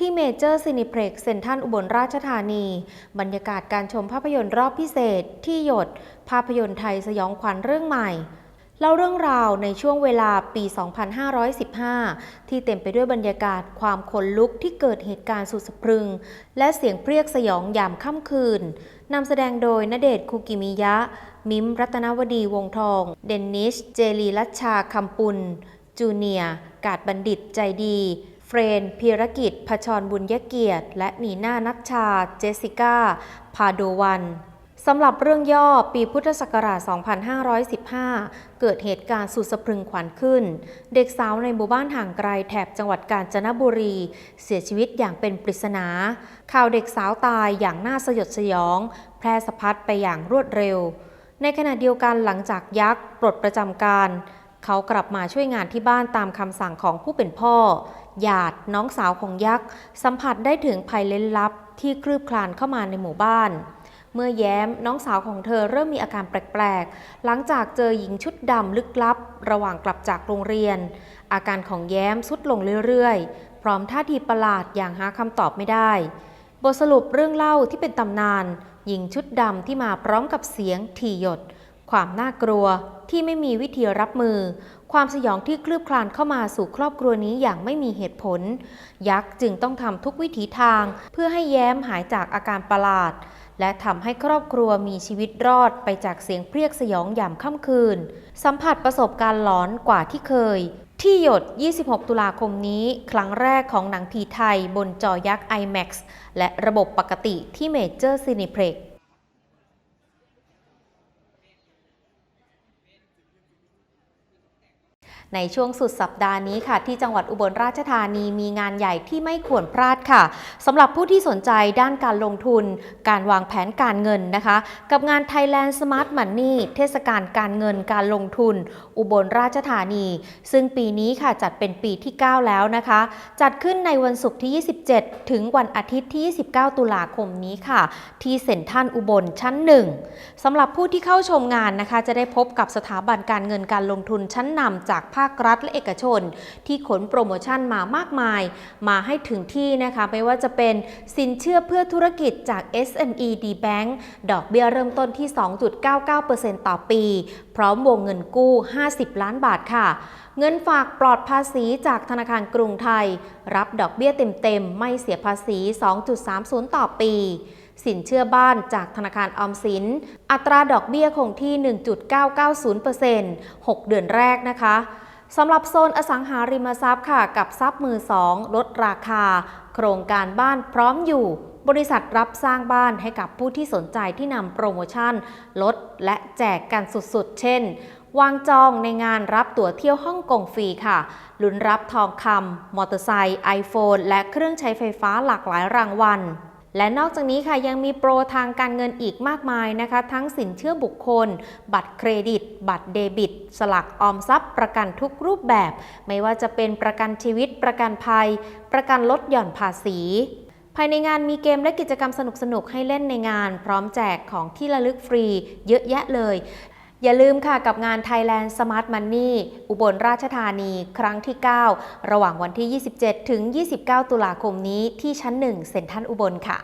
ที่เมเจอร์ซินิเพล็กเซ็นทรัลอุบลราชธานี บรรยากาศการชมภาพยนตร์รอบพิเศษ ที่หยด ภาพยนตร์ไทยสยองขวัญเรื่องใหม่เล่าเรื่องราวในช่วงเวลาปี 2515 ที่เต็มไปด้วยบรรยากาศความขนลุกที่เกิดเหตุการณ์สุดสะพรึง และเสียงเพรียกสยองยามค่ำคืน นำแสดงโดยณเดชน์คุกิมิยะ มิมรัตนวดีวงทอง เดนนิชเจลีรัชชาคำปุล จูเนีย กาดบัณฑิตใจดี เฟรนพีรกิจพชรบุญยเกียรติ และนีน่านัชชา เจสสิก้า พาโดวันสำหรับเรื่องย่อปีพุทธศักราช 2515 เกิดเหตุการณ์สุดสะพรึงขวัญขึ้น เด็กสาวในหมู่บ้านห่างไกลแถบจังหวัดกาญจนบุรี เสียชีวิตอย่างเป็นปริศนา ข่าวเด็กสาวตายอย่างน่าสยดสยอง แพร่สะพัดไปอย่างรวดเร็ว ในขณะเดียวกันหลังจากยักษ์ปลดประจำการ เขากลับมาช่วยงานที่บ้านตามคำสั่งของผู้เป็นพ่อ หยาดน้องสาวของยักษ์ สัมผัสได้ถึงภัยเล้นลับที่คลืบคลานเข้ามาในหมู่บ้าน เมื่อแย้มน้องสาวของเธอเริ่มมีอาการแปลกๆ หลังจากเจอหญิงชุดดำลึกลับ ระหว่างกลับจากโรงเรียน อาการของแย้มสุดลงเรื่อยๆ พร้อมท่าทีประหลาดอย่างหาคำตอบไม่ได้ บทสรุปเรื่องเล่าที่เป็นตำนาน หญิงชุดดำที่มาพร้อมกับเสียงถี่หยด ความน่ากลัวที่ไม่มีวิธีรับมือ ความสยองที่คลืบคลานเข้ามาสู่ครอบครัวนี้อย่างไม่มีเหตุผล ยักษ์จึงต้องทำทุกวิถีทาง เพื่อให้แย้มหายจากอาการประหลาด และทำให้ครอบครัวมีชีวิตรอดไปจากเสียงเพรียกสยองยามค่ำคืน สัมผัสประสบการณ์หลอนกว่าที่เคย ที่หยด 26 ตุลาคมนี้ ครั้งแรกของหนังผีไทยบนจอยักษ์ IMAX และระบบปกติที่เมเจอร์ซินิเพล็ก ในช่วงสุดสัปดาห์นี้ค่ะ ที่จังหวัดอุบลราชธานีมีงานใหญ่ที่ไม่ควรพลาดค่ะสำหรับผู้ที่สนใจด้านการลงทุน การวางแผนการเงินนะคะ กับงาน Thailand Smart Money เทศกาลการเงินการลงทุน อุบลราชธานี ซึ่งปีนี้ค่ะจัดเป็นปีที่ 9 แล้วนะคะ จัดขึ้นในวันศุกร์ที่ 27 ถึงวันอาทิตย์ที่ 29 ตุลาคมนี้ค่ะ ที่เซ็นทรัลอุบลชั้น 1สำหรับผู้ที่เข้าชมงานนะคะ จะได้พบกับสถาบันการเงินการลงทุนชั้นนำจากภาครัฐและเอกชน ที่ขนโปรโมชั่นมามากมาย มาให้ถึงที่นะคะไม่ว่าจะเป็นสินเชื่อเพื่อธุรกิจจาก SME D Bank ดอกเบี้ยเริ่มต้นที่ 2.99%ต่อปี พร้อมวงเงินกู้ 50 ล้านบาทค่ะ เงินฝากปลอดภาษีจากธนาคารกรุงไทย รับดอกเบี้ยเต็มๆ ไม่เสียภาษี 2.30 ต่อปีสินเชื่อบ้านจากธนาคารออมสิน อัตราดอกเบี้ยคงที่ 1.990% 6 เดือนแรกนะคะ สำหรับโซนอสังหาริมทรัพย์ค่ะ กับทรัพย์มือสองลดราคา โครงการบ้านพร้อมอยู่ บริษัทรับสร้างบ้านให้กับผู้ที่สนใจที่นำโปรโมชั่น ลดและแจกกันสุดๆ เช่น วางจองในงานรับตั๋วเที่ยวฮ่องกงฟรีค่ะ ลุ้นรับทองคำมอเตอร์ไซค์ไอโฟนและเครื่องใช้ไฟฟ้าหลากหลายรางวัลและนอกจากนี้ค่ะยังมีโปรทางการเงินอีกมากมายนะคะ ทั้งสินเชื่อบุคคล บัตรเครดิต บัตรเดบิต สลักออมทรัพย์ประกันทุกรูปแบบ ไม่ว่าจะเป็นประกันชีวิต ประกันภัย ประกันลดหย่อนภาษีภายในงานมีเกมและกิจกรรมสนุกๆให้เล่นในงาน พร้อมแจกของที่ระลึกฟรี เยอะแยะเลย อย่าลืมค่ะกับงาน Thailand Smart Money อุบลราชธานี ครั้งที่ 9 ระหว่างวันที่ 27 ถึง 29 ตุลาคมนี้ที่ชั้น 1 เซ็นทรัลอุบลค่ะ